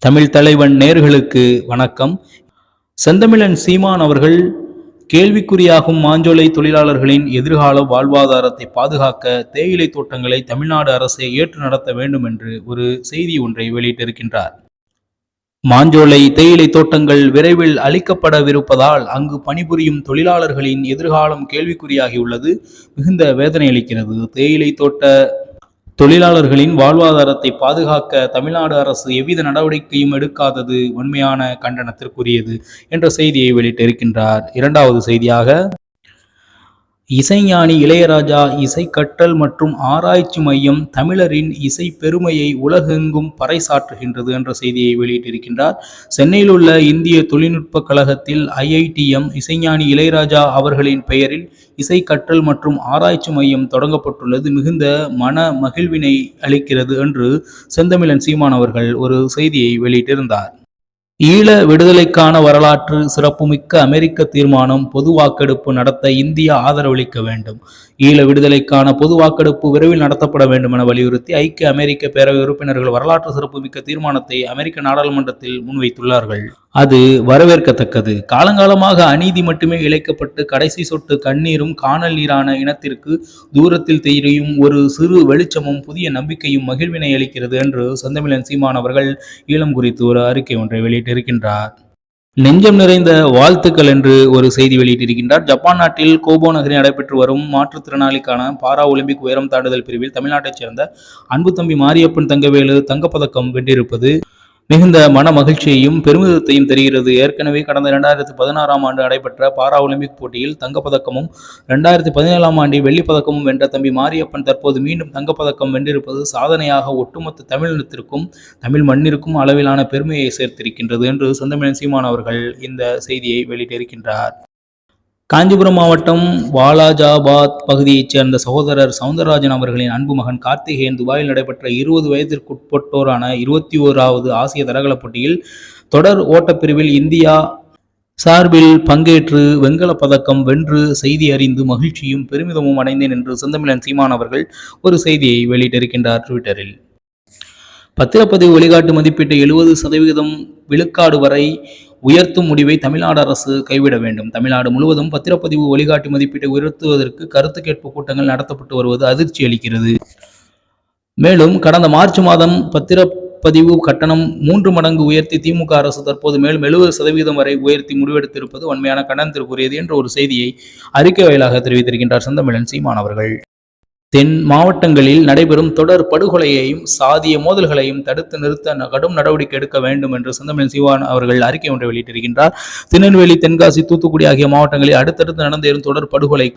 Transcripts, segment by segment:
தமிழ் தலைவன் நேர்களுக்கு வணக்கம். செந்தமிழன் சீமான் அவர்கள் கேள்விக்குறியாகும் மாஞ்சோலை தொழிலாளர்களின் எதிர்கால வாழ்வாதாரத்தை பாதுகாக்க தேயிலை தோட்டங்களை தமிழ்நாடு அரசே ஏற்று நடத்த வேண்டும் என்று ஒரு செய்தி ஒன்றை வெளியிட்டிருக்கின்றார். மாஞ்சோலை தேயிலை தோட்டங்கள் விரைவில் அளிக்கப்படவிருப்பதால் அங்கு பணிபுரியும் தொழிலாளர்களின் எதிர்காலம் கேள்விக்குறியாகியுள்ளது மிகுந்த வேதனை அளிக்கிறது. தேயிலை தோட்ட தொழிலாளர்களின் வாழ்வாதாரத்தை பாதுகாக்க தமிழ்நாடு அரசு எவ்வித நடவடிக்கையும் எடுக்காதது உண்மையான கண்டனத்திற்குரியது என்ற செய்தியை வெளியிட்டிருக்கின்றார். இரண்டாவது செய்தியாக இசைஞானி இளையராஜா இசை கற்றல் மற்றும் ஆராய்ச்சி மையம் தமிழரின் இசை பெருமையை உலகெங்கும் பறைசாற்றுகின்றது என்ற செய்தியை வெளியிட்டிருக்கின்றார். சென்னையில் உள்ள இந்திய தொழில்நுட்ப கழகத்தில் ஐஐடிஎம் இசைஞானி இளையராஜா அவர்களின் பெயரில் இசை கற்றல் மற்றும் ஆராய்ச்சி மையம் தொடங்கப்பட்டுள்ளது. மிகுந்த மன மகிழ்வினை அளிக்கிறது என்று செந்தமிழன் சீமான் அவர்கள் ஒரு செய்தியை வெளியிட்டிருந்தார். ஈழ விடுதலைக்கான வரலாற்று சிறப்புமிக்க அமெரிக்க தீர்மானம் பொது வாக்கெடுப்பு நடத்த இந்தியா ஆதரவளிக்க வேண்டும். ஈழ விடுதலைக்கான பொது வாக்கெடுப்பு விரைவில் நடத்தப்பட வேண்டும் என வலியுறுத்தி ஐக்கிய அமெரிக்க பேரவை உறுப்பினர்கள் வரலாற்று சிறப்புமிக்க தீர்மானத்தை அமெரிக்க நாடாளுமன்றத்தில் முன்வைத்துள்ளார்கள். அது வரவேற்கத்தக்கது. காலங்காலமாக அநீதி மட்டுமே இழைக்கப்பட்டு கடைசி சொட்டு கண்ணீரும் காணல் நீரான இனத்திற்கு தூரத்தில் தெரியும் ஒரு சிறு வெளிச்சமும் புதிய நம்பிக்கையும் மகிழ்வினை அளிக்கிறது என்று செந்தமிழன் சீமான் அவர்கள் ஈழம் குறித்து ஒரு அறிக்கை ஒன்றை வெளியிட்டிருக்கின்றார். நெஞ்சம் நிறைந்த வாழ்த்துக்கள் என்று ஒரு செய்தி வெளியிட்டிருக்கின்றார். ஜப்பான் நாட்டில் கோபோ நகரில் நடைபெற்று வரும் மாற்றுத்திறனாளிக்கான பாரா ஒலிம்பிக் உயரம் தாண்டுதல் பிரிவில் தமிழ்நாட்டைச் சேர்ந்த அன்பு தம்பி மாரியப்பன் தங்கவேலு தங்கப்பதக்கம் வென்றிருப்பது மிகுந்த மன மகிழ்ச்சியையும் பெருமிதத்தையும் தெரிகிறது. ஏற்கனவே கடந்த இரண்டாயிரத்தி பதினாறாம் ஆண்டு நடைபெற்ற பாரா ஒலிம்பிக் போட்டியில் தங்கப்பதக்கமும் இரண்டாயிரத்தி பதினேழாம் ஆண்டில் வெள்ளிப் பதக்கமும் வென்ற தம்பி மாரியப்பன் தற்போது மீண்டும் தங்கப்பதக்கம் வென்றிருப்பது சாதனையாக ஒட்டுமொத்த தமிழினத்திற்கும் தமிழ் மண்ணிற்கும் அளவிலான பெருமையை சேர்த்திருக்கின்றது என்று சொந்தமிழன் சீமான் அவர்கள் இந்த செய்தியை வெளியிட்டிருக்கின்றார். காஞ்சிபுரம் மாவட்டம் வாலாஜாபாத் பகுதியைச் சேர்ந்த சகோதரர் சவுந்தரராஜன் அவர்களின் அன்பு மகன் கார்த்திகேயன் துபாயில் நடைபெற்ற இருபது வயதிற்குட்பட்டோரான இருபத்தி ஓராவது ஆசிய தடகளப் போட்டியில் தொடர் ஓட்டப்பிரிவில் இந்தியா சார்பில் பங்கேற்று வெண்கலப் பதக்கம் வென்று செய்தி அறிந்து மகிழ்ச்சியும் பெருமிதமும் அடைந்தேன் என்று செந்தமிழன் சீமான் அவர்கள் ஒரு செய்தியை வெளியிட்டிருக்கின்றார் ட்விட்டரில். பத்திரப்பதிவு வழிகாட்டு மதிப்பீட்டை எழுபது சதவிகிதம் விழுக்காடு வரை உயர்த்தும் முடிவை தமிழ்நாடு அரசு கைவிட வேண்டும். தமிழ்நாடு முழுவதும் பத்திரப்பதிவு வழிகாட்டு மதிப்பீட்டை உயர்த்துவதற்கு கருத்து கேட்பு கூட்டங்கள் நடத்தப்பட்டு வருவது அதிர்ச்சி அளிக்கிறது. மேலும் கடந்த மார்ச் மாதம் பத்திரப்பதிவு கட்டணம் மூன்று மடங்கு உயர்த்தி திமுக அரசு தற்போது மேலும் எழுபது சதவீதம் வரை உயர்த்தி முடிவெடுத்திருப்பது உண்மையான கண்டனத்திற்குரியது என்ற ஒரு செய்தியை அறிக்கை வாயிலாக தெரிவித்திருக்கின்றார் செந்தமிழன் சீமான் அவர்கள். தென் மாவட்டங்களில் நடைபெறும் தொடர் படுகொலையையும் சாதிய மோதல்களையும் தடுத்து நிறுத்த கடும் நடவடிக்கை எடுக்க வேண்டும் என்று செந்தமிழ் சிவான் அவர்கள் அறிக்கை ஒன்றை வெளியிட்டிருக்கின்றார். திருநெல்வேலி தென்காசி தூத்துக்குடி ஆகிய மாவட்டங்களில் அடுத்தடுத்து நடந்தேறும் தொடர் படுகொலை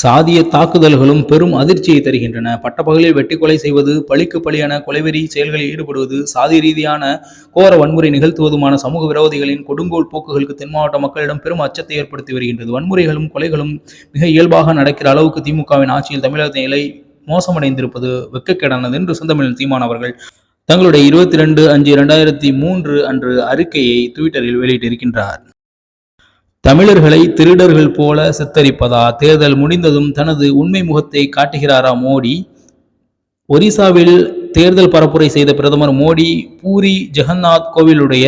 சாதிய தாக்குதல்களும் பெரும் அதிர்ச்சியை தருகின்றன. பட்டப்பகலில் வெட்டி கொலை செய்வது பழிக்கு பழியான கொலைவெறி செயல்களில் ஈடுபடுவது சாதி ரீதியான கோர வன்முறை நிகழ்த்துவதுமான சமூக விரோதிகளின் கொடுங்கோல் போக்குகளுக்கு தென் மாவட்ட மக்களிடம் பெரும் அச்சத்தை ஏற்படுத்தி வருகின்றது. வன்முறைகளும் கொலைகளும் மிக இயல்பாக நடக்கிற அளவுக்கு திமுகவின் ஆட்சியில் தமிழகத்தின் நிலை மோசமடைந்திருப்பது வெக்கக்கேடானது என்று சொந்தமிழன் சீமான் அவர்கள் தங்களுடைய இருபத்தி ரெண்டு அஞ்சு இரண்டாயிரத்தி மூன்று அன்று அறிக்கையை ட்விட்டரில் வெளியிட்டிருக்கின்றார். தமிழர்களை திருடர்கள் போல சித்தரிப்பதா? தேர்தல் முடிந்ததும் தனது உண்மை முகத்தை காட்டுகிறாரா மோடி? ஒரிசாவில் தேர்தல் பரப்புரை செய்த பிரதமர் மோடி பூரி ஜெகநாத் கோவிலுடைய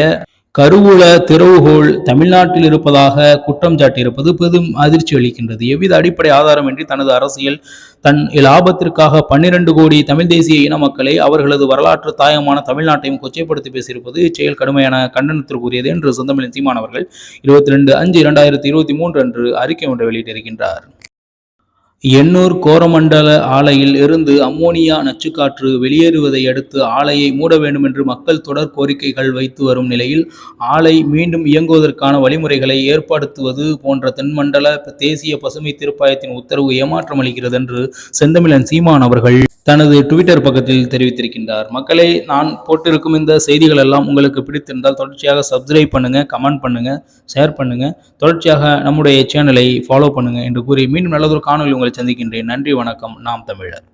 கருவூல திறவுகோள் தமிழ்நாட்டில் இருப்பதாக குற்றம் சாட்டியிருப்பது பெரும் அதிர்ச்சி அளிக்கின்றது. எவ்வித அடிப்படை ஆதாரமின்றி தனது அரசியல் தன் லாபத்திற்காக பன்னிரண்டு கோடி தமிழ் தேசிய இன மக்களை அவர்களது வரலாற்று தாயமான தமிழ்நாட்டையும் கொச்சைப்படுத்தி பேசியிருப்பது இச்செயல் கடுமையான கண்டனத்திற்குரியது என்று சொந்தமிழின் சீமானவர்கள் இருபத்தி ரெண்டு அஞ்சு இரண்டாயிரத்தி இருபத்தி மூன்று அன்று அறிக்கை ஒன்றை வெளியிட்டிருக்கின்றார். எண்ணூர் கோரமண்டல ஆலையில் இருந்து அம்மோனியா நச்சுக்காற்று வெளியேறுவதை அடுத்து ஆலையை மூட வேண்டும் என்று மக்கள் தொடர் கோரிக்கைகள் வைத்து வரும் நிலையில் ஆலை மீண்டும் இயங்குவதற்கான வழிமுறைகளை ஏற்படுத்துவது போன்ற தென்மண்டல தேசிய பசுமை தீர்ப்பாயத்தின் உத்தரவு ஏமாற்றம் அளிக்கிறது என்று செந்தமிழன் சீமான் அவர்கள் தனது ட்விட்டர் பக்கத்தில் தெரிவித்திருக்கின்றார். மக்களை நான் போட்டிருக்கும் இந்த செய்திகள் எல்லாம் உங்களுக்கு பிடித்திருந்தால் தொடர்ச்சியாக சப்ஸ்கிரைப் பண்ணுங்க கமெண்ட் பண்ணுங்க ஷேர் பண்ணுங்க. தொடர்ச்சியாக நம்முடைய சேனலை ஃபாலோ பண்ணுங்க என்று கூறி மீண்டும் நல்லதொரு காணொலி உங்களை சந்திக்கின்றேன். நன்றி வணக்கம். நாம் தமிழர்.